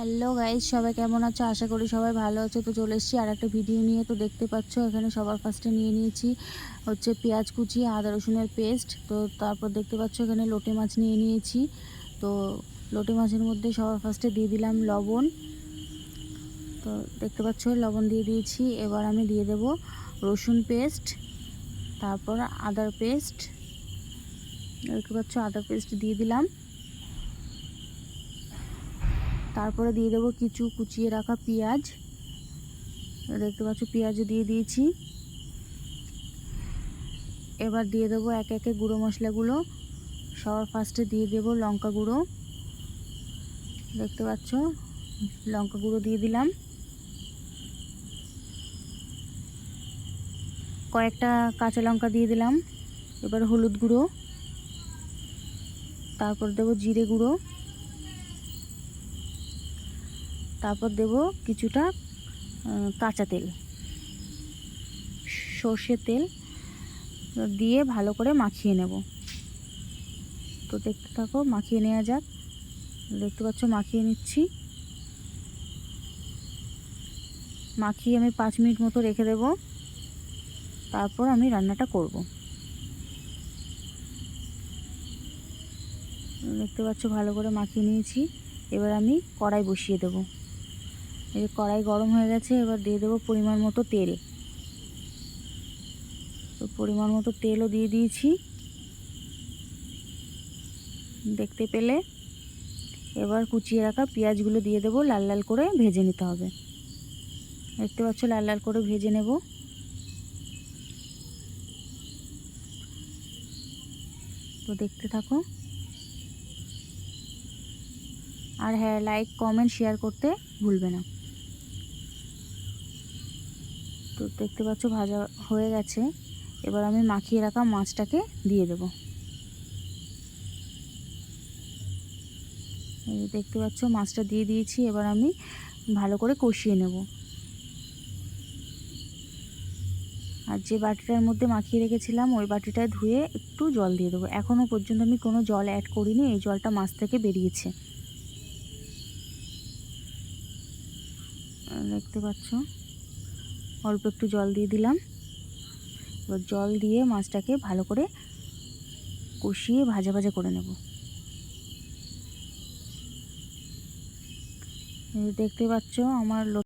Hello guys সবাই কেমন আছো? আশা করি সবাই ভালো আছো। তো চলে এসেছি আর একটা ভিডিও নিয়ে। তো দেখতে পাচ্ছ, এখানে সবার ফার্স্টে নিয়ে নিয়েছি হচ্ছে পেঁয়াজ কুচি, আদা, রসুনের পেস্ট তো তারপর দেখতে পাচ্ছ, এখানে লোটে মাছ নিয়ে নিয়েছি। তো লোটে মাছের মধ্যে সবার ফার্স্টে দিয়ে দিলাম লবণ। তো দেখতে পাচ্ছ, লবণ দিয়ে দিয়েছি। এবার আমি দিয়ে দেব রসুন পেস্ট তারপর আদার পেস্ট দেখতে পাচ্ছ, আদার পেস্ট দিয়ে দিলাম। তারপরে দিয়ে দেবো কিছু কুচিয়ে রাখা পেঁয়াজ। দেখতে পাচ্ছ পেঁয়াজও দিয়ে দিয়েছি। এবার দিয়ে দেবো এক একে গুঁড়ো মশলাগুলো। সবার ফার্স্টে দিয়ে দেবো লঙ্কা গুঁড়ো। দেখতে পাচ্ছ, লঙ্কা গুঁড়ো দিয়ে দিলাম। কয়েকটা কাঁচা লঙ্কা দিয়ে দিলাম। এবার হলুদ গুঁড়ো। তারপর দেবো জিরে গুঁড়ো। তারপর দেব কিছুটা কাঁচা তেল। সর্ষের তেল দিয়ে ভালো করে মাখিয়ে নেব। তো দেখতে থাকো, মাখিয়ে নেওয়া যাক। দেখতে পাচ্ছ, মাখিয়ে নিচ্ছি। মাখিয়ে আমি পাঁচ মিনিট মতো রেখে দেব। তারপর আমি রান্নাটা করব। দেখতে পাচ্ছ, ভালো করে মাখিয়ে নিয়েছি। এবার আমি কড়াই বসিয়ে দেবো। এই কড়াই গরম হয়ে গেছে, এবার দিয়ে দেবো পরিমাণ মতো তেল। তো পরিমাণ মতো তেলও দিয়ে দিয়েছি। দেখতে পেলে? এবার কুচিয়ে রাখা পেঁয়াজগুলো দিয়ে দেবো, লাল লাল করে ভেজে নিতে হবে। দেখতে পাচ্ছ, লাল লাল করে ভেজে নেব। তো দেখতে থাকো। আর হ্যাঁ লাইক কমেন্ট শেয়ার করতে ভুলবে না। তো দেখতে পাচ্ছ ভাজা হয়ে গেছে। এবার আমি মাখিয়ে রাখা মাছটাকে দিয়ে দেব। দেখতে পাচ্ছ মাছটা দিয়ে দিয়েছি, এবার আমি ভালো করে কষিয়ে নেব। আর যে বাটিটার মধ্যে মাখিয়ে রেখেছিলাম, ওই বাটিটায় ধুয়ে একটু জল দিয়ে দেবো। এখনও পর্যন্ত আমি কোনো জল অ্যাড করিনি, এই জলটা মাছ থেকে বেরিয়েছে। দেখতে পাচ্ছ? অল্প একটু জল দিয়ে দিলাম। এবার জল দিয়ে মাছটাকে ভালো করে কষিয়ে ভাজা ভাজা করে নেব। দেখতে পাচ্ছ আমার